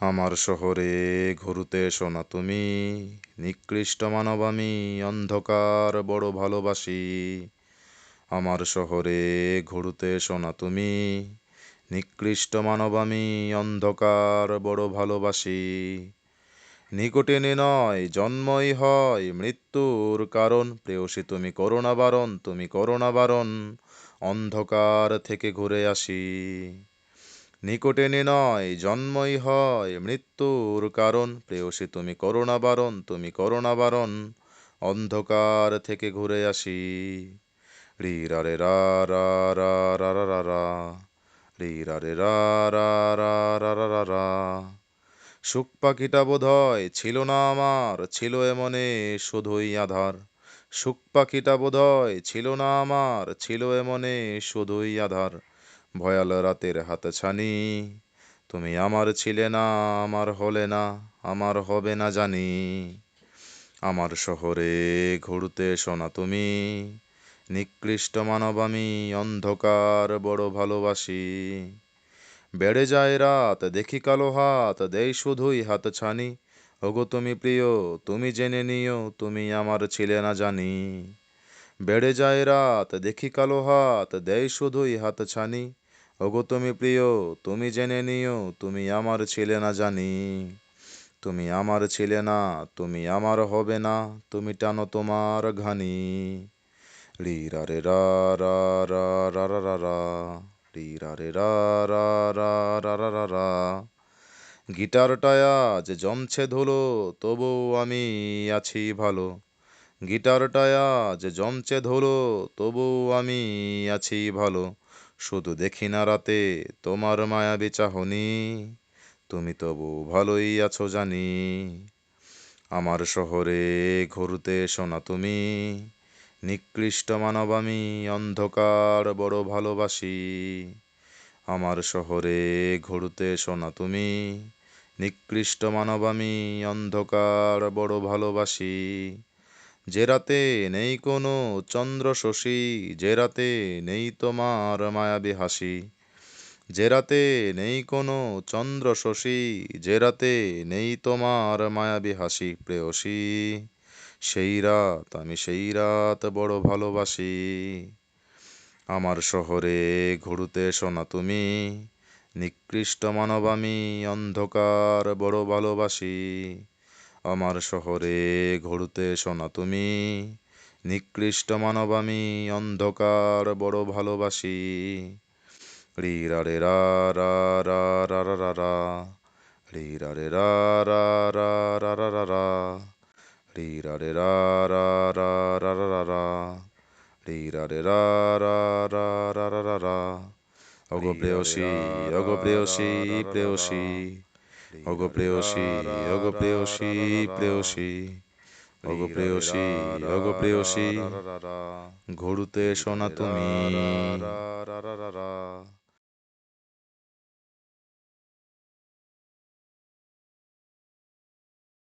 আমার শহরে ঘুরতে শোনা তুমি। নিকৃষ্ট মানব আমি, অন্ধকার বড় ভালোবাসি। আমার শহরে ঘুরতে শোনা তুমি। নিকৃষ্ট মানব আমি, অন্ধকার বড় ভালোবাসি। নিকটে নয়, জন্মই হয় মৃত্যুর কারণ। প্রেয়সী তুমি করোনা বারণ তুমি করোনা বারণ অন্ধকার থেকে ঘুরে আসি। নিকটে নয় জন্মই হয় মৃত্যুর কারণ প্রেয়সী তুমি করোনা বারণ তুমি করোনা বারণ অন্ধকার থেকে ঘুরে আসি রি রা রে রা রা রা রা রা রা রা রি রা সুখ পাখিটা বোধ হয় ছিল না আমার ছিল এমনে শুধুই আধার সুখ পাখিটা বোধ হয় ছিল না আমার ছিল এমনে শুধুই আধার ভয়াল রাতের হাতছানি। তুমি আমার ছিলে না, আমার হলে না, আমার হবে না জানি। আমার শহরে ঘুরতে শোনা তুমি। নিকৃষ্ট মানব আমি, অন্ধকার বড় ভালোবাসি। বেড়ে যায় রাত, দেখি কালো হাত, দেই শুধুই হাত ছানি ওগো তুমি প্রিয়, তুমি জেনে নিও, তুমি আমার ছিলে না জানি। বেড়ে যায় রাত দেখি কালো হাত দেয় শুধুই হাত ছানি ওগো তুমি প্রিয় তুমি জেনে নিও তুমি আমার ছিলে না জানি তুমি আমার ছিলে না তুমি আমার হবে না তুমি টানো তোমার ঘানি রি রা রে রা রা রা রা রা রা রা রি রা রে রা রা রা রা রা রা গিটারটায় আজ জমছে ধুলো তবু আমি আছি ভালো গিটারটায় আজ জমছে ধুলো, তবু আমি আছি ভালো। শুধু দেখি না রাতে তোমার মায়াবী চাহনি, তুমি তবু ভালোই আছো জানি। আমার শহরে ঘুরতে শোনা তুমি, নিকৃষ্ট মানব আমি অন্ধকার বড় ভালোবাসি। আমার শহরে ঘুরতে শোনা তুমি, নিকৃষ্ট মানব আমি অন্ধকার বড় ভালোবাসি। যে রাতে নেই কোনো চন্দ্র শশী যে রাতে নেই তোমার মায়াবী হাসি। যে রাতে নেই কোনো চন্দ্র শশী যে রাতে নেই তোমার মায়াবী হাসি, প্রেয়সী। সেই রাত আমি সেই রাত বড় ভালোবাসি। আমার শহরে ঘুরতে শোনা তুমি, নিকৃষ্ট মানব আমি অন্ধকার বড় ভালোবাসি। আমার শহরে ঘুরতে শোনা তুমি নিকৃষ্ট মানব আমি অন্ধকার বড় ভালোবাসি রি রা রে রা রা রা রা রা রা রা রি রা রে রা রা রা রা রা রা রা রি রা রে রা রা রা রা রা রা রা রি রা রে রা রা রা রা রা রা রা ওগো প্রেয়সী ওগো প্রেয়সী প্রেয়সী ওগো প্রেয়সী ওগো প্রেয়সী প্রেয়সী ওগো প্রেয়সী ওগো প্রেয়সী ঘুরতে শোনা তুমি।